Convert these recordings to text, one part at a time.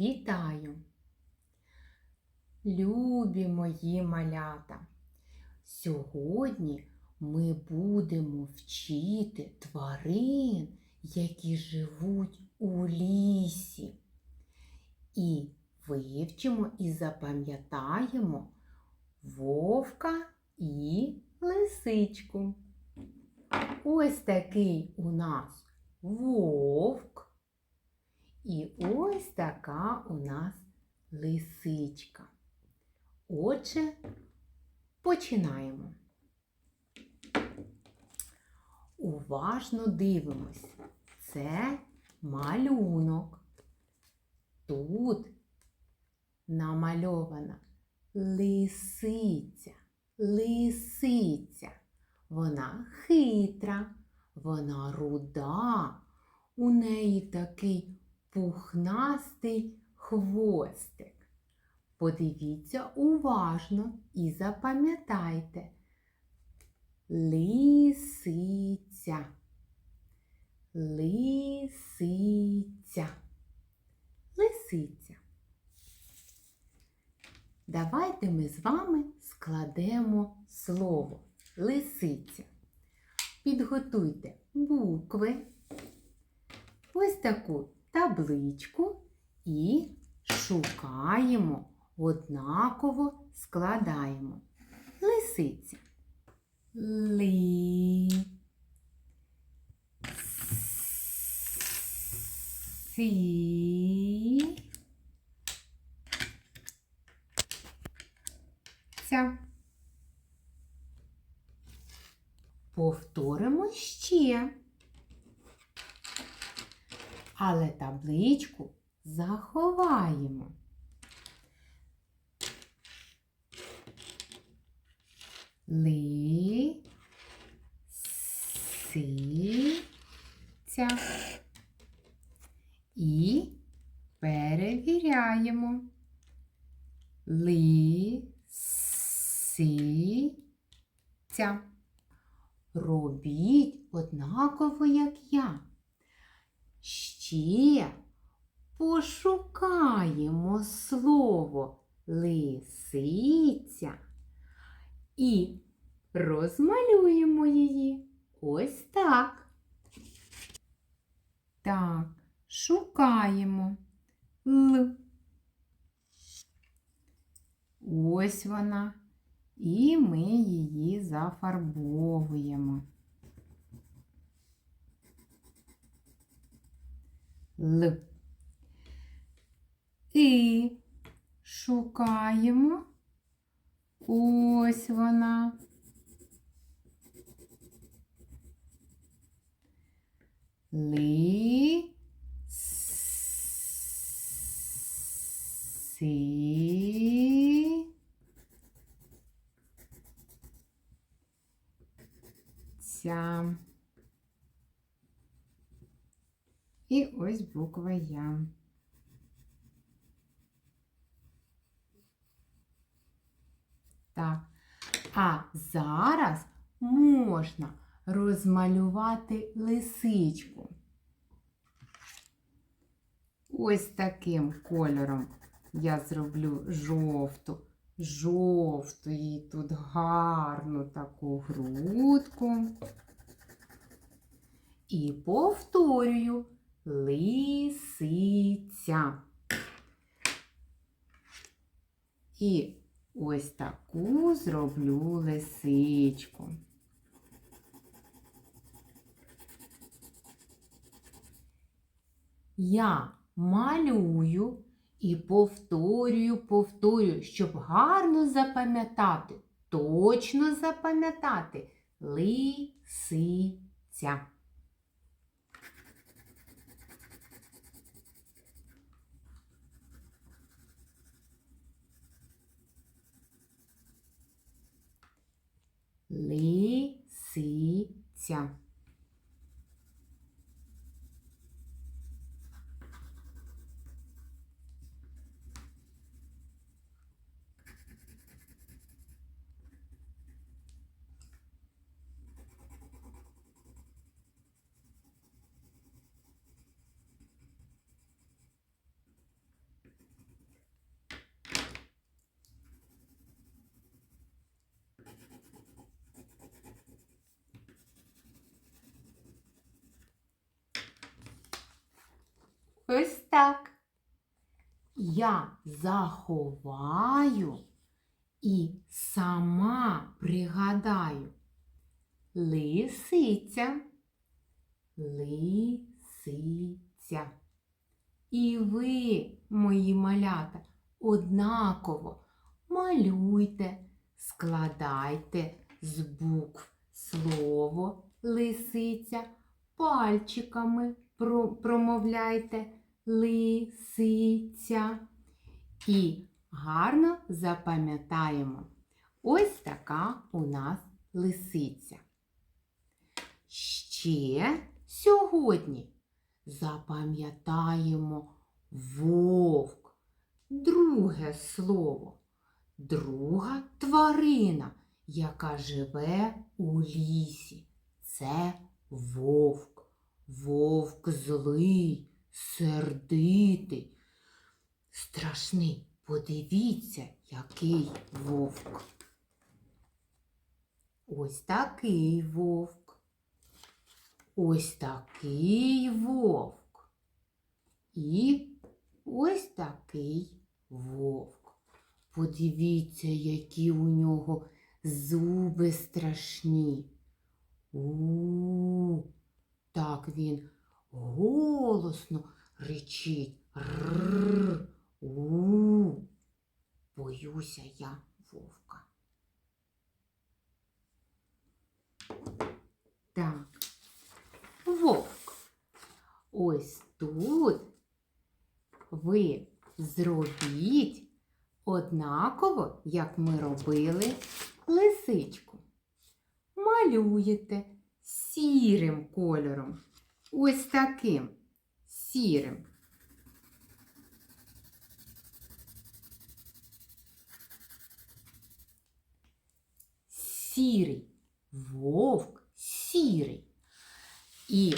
Вітаю! Любі мої малята! Сьогодні ми будемо вчити тварин, які живуть у лісі. І вивчимо і запам'ятаємо вовка і лисичку. Ось такий у нас вовк. І ось така у нас лисичка. Отже, починаємо. Уважно дивимось. Це малюнок. Тут намальована лисиця, лисиця. Вона хитра, вона руда. У неї такий пухнастий хвостик. Подивіться уважно і запам'ятайте. Лисиця. Лисиця. Лисиця. Давайте ми з вами складемо слово лисиця. Підготуйте букви. Ось таку табличку і шукаємо, однаково складаємо. Лисиця. Ли. Сі. Ця. Повторимо ще. Але табличку заховаємо. Ли, си, ця. І перевіряємо. Ли, си. Робіть однаково, як я. Ще пошукаємо слово лисиця і розмалюємо її ось так. Так, шукаємо Л. Ось вона. І ми її зафарбовуємо. Л. І шукаємо. Ось вона. Си. Ця. І ось буква Я. Так. А зараз можна розмалювати лисичку. Ось таким кольором я зроблю жовту, жовту їй тут гарну таку грудку. І повторюю лисиця. І ось таку зроблю лисичку. Я малюю і повторюю, повторюю, щоб гарно запам'ятати, точно запам'ятати лисиця. Лисиця. Ось так. Я заховаю і сама пригадаю. Лисиця, лисиця. І ви, мої малята, однаково малюйте, складайте з букв слово лисиця, пальчиками промовляйте лисиця. І гарно запам'ятаємо. Ось така у нас лисиця. Ще сьогодні запам'ятаємо вовк. Друге слово. Друга тварина, яка живе у лісі. Це вовк. Вовк злий, сердитий. Страшний. Подивіться, який вовк. Ось такий вовк. Ось такий вовк. І ось такий вовк. Подивіться, які у нього зуби страшні. У, так він голосно ричить. Рррр. У, боюся я вовка. Так, вовк. Ось тут ви зробіть однаково, як ми робили лисичку. Малюєте сірим кольором. Ось таким сірим. Сірий. Вовк сірий. І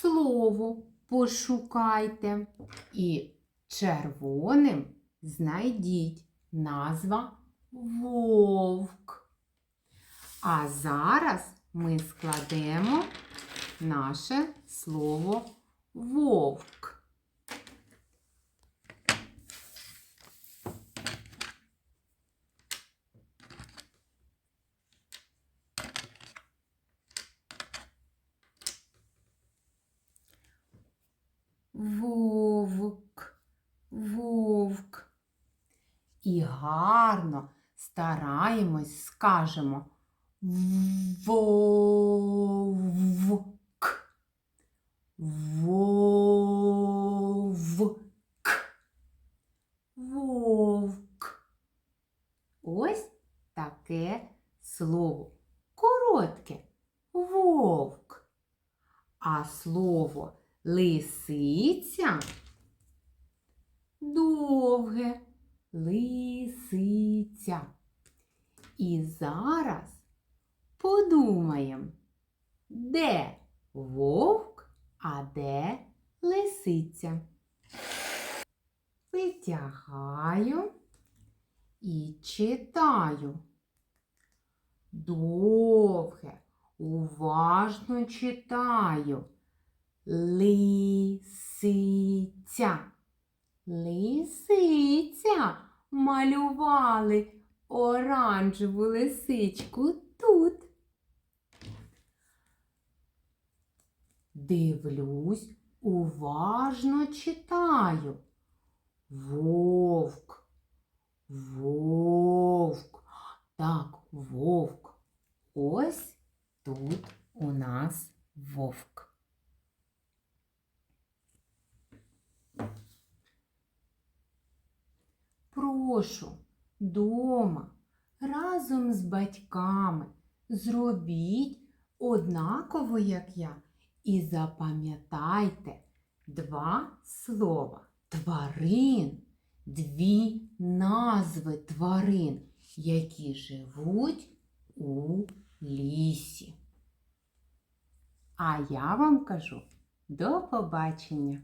слово пошукайте. І червоним знайдіть назва вовк. А зараз ми складемо наше слово вовк. Вовк, вовк. І гарно стараємось, скажемо вовк. Вовк. Вовк. Ось таке слово. Коротке вовк. А слово лисиця довге лисиця. І зараз подумаємо, де вовк, а де лисиця. Витягаю і читаю. Довге, уважно читаю. Лисиця. Лисиця малювали оранжеву лисичку тут. Дивлюсь, уважно читаю. Вовк. Вовк. Так, вовк. Ось тут у нас вовк. Прошу дома разом з батьками зробіть однаково, як я, і запам'ятайте два слова тварин, дві назви тварин, які живуть у лісі. А я вам кажу до побачення!